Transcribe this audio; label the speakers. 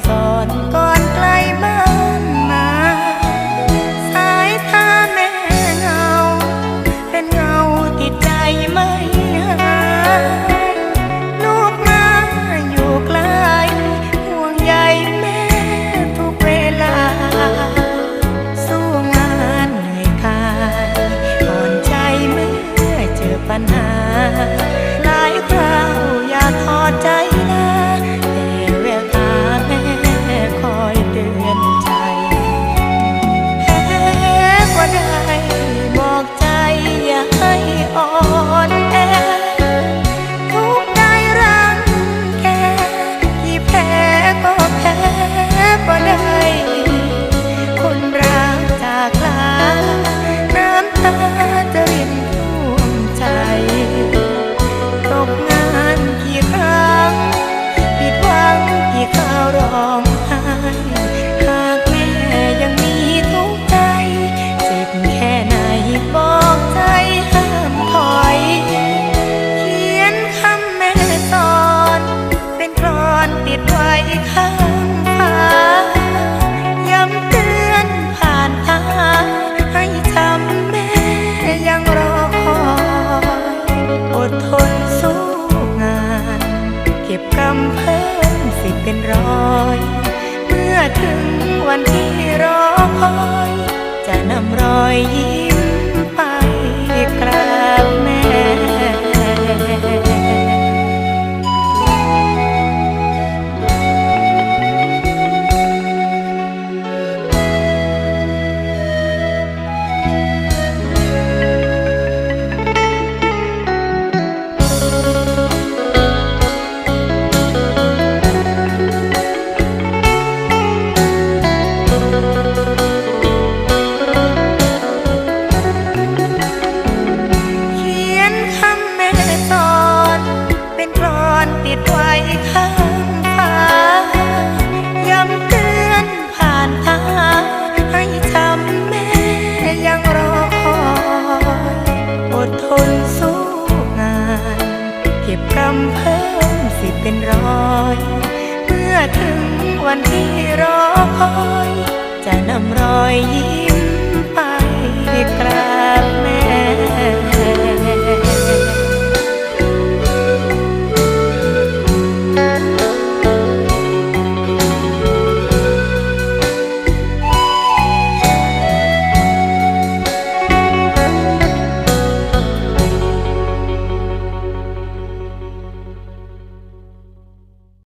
Speaker 1: song. อดทนสู้งาน เก็บกรรเพิ่มสิเป็นร้อย เมื่อถึงวันที่รอคอย จะนำรอยยิ้มำเพิ่มสิเป็นร้อยเมื่อถึงวันที่รอคอย จะนำรอยยิ้ม